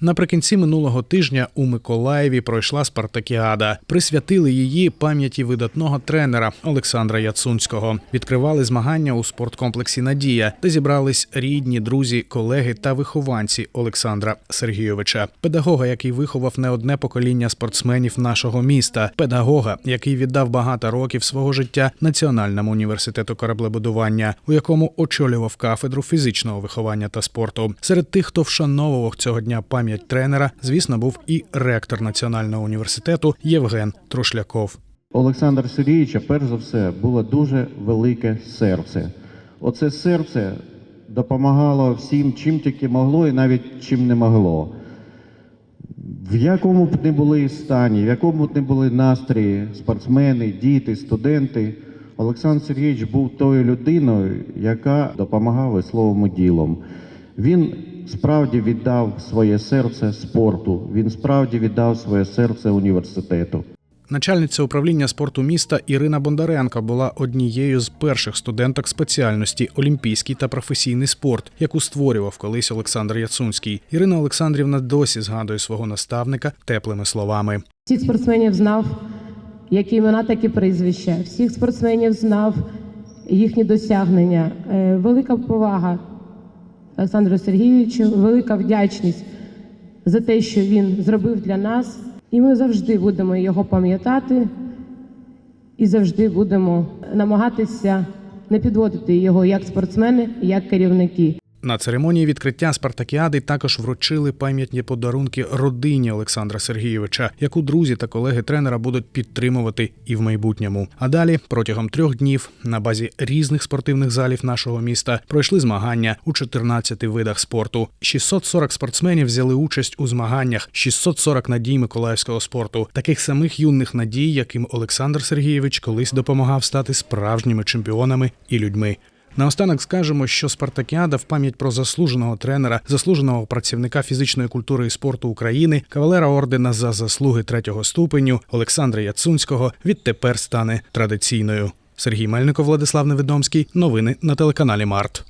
Наприкінці минулого тижня у Миколаєві пройшла спартакіада. Присвятили її пам'яті видатного тренера Олександра Яцунського. Відкривали змагання у спорткомплексі Надія, де зібрались рідні, друзі, колеги та вихованці Олександра Сергійовича, педагога, який виховав не одне покоління спортсменів нашого міста, педагога, який віддав багато років свого життя Національному університету кораблебудування, у якому очолював кафедру фізичного виховання та спорту. Серед тих, хто вшановував цього дня пам'ять тренера, звісно, був і ректор Національного університету Євген Трушляков. Олександра Сергійовича, перш за все, було дуже велике серце. Оце серце допомагало всім, чим тільки могло, і навіть чим не могло. В якому б не були стані, в якому б не були настрої спортсмени, діти, студенти, Олександр Сергійович був тою людиною, яка допомагала словом і ділом. Він справді віддав своє серце спорту, він справді віддав своє серце університету. Начальниця управління спорту міста Ірина Бондаренко була однією з перших студенток спеціальності олімпійський та професійний спорт, яку створював колись Олександр Яцунський. Ірина Олександрівна досі згадує свого наставника теплими словами. Всіх спортсменів знав, як імена, так і прізвища. Всіх спортсменів знав їхні досягнення. Е, Велика повага Олександру Сергійовичу, велика вдячність за те, що він зробив для нас. І ми завжди будемо його пам'ятати і завжди будемо намагатися не підводити його як спортсмени, як керівники. На церемонії відкриття спартакіади також вручили пам'ятні подарунки родині Олександра Сергійовича, яку друзі та колеги тренера будуть підтримувати і в майбутньому. А далі протягом трьох днів на базі різних спортивних залів нашого міста пройшли змагання у 14 видах спорту. 640 спортсменів взяли участь у змаганнях, 640 надій миколаївського спорту, таких самих юних надій, яким Олександр Сергійович колись допомагав стати справжніми чемпіонами і людьми. Наостанок скажемо, що Спартакіада в пам'ять про заслуженого тренера, заслуженого працівника фізичної культури і спорту України, кавалера ордена за заслуги третього ступеню Олександра Яцунського відтепер стане традиційною. Сергій Мельников, Владислав Невідомський. Новини на телеканалі Март.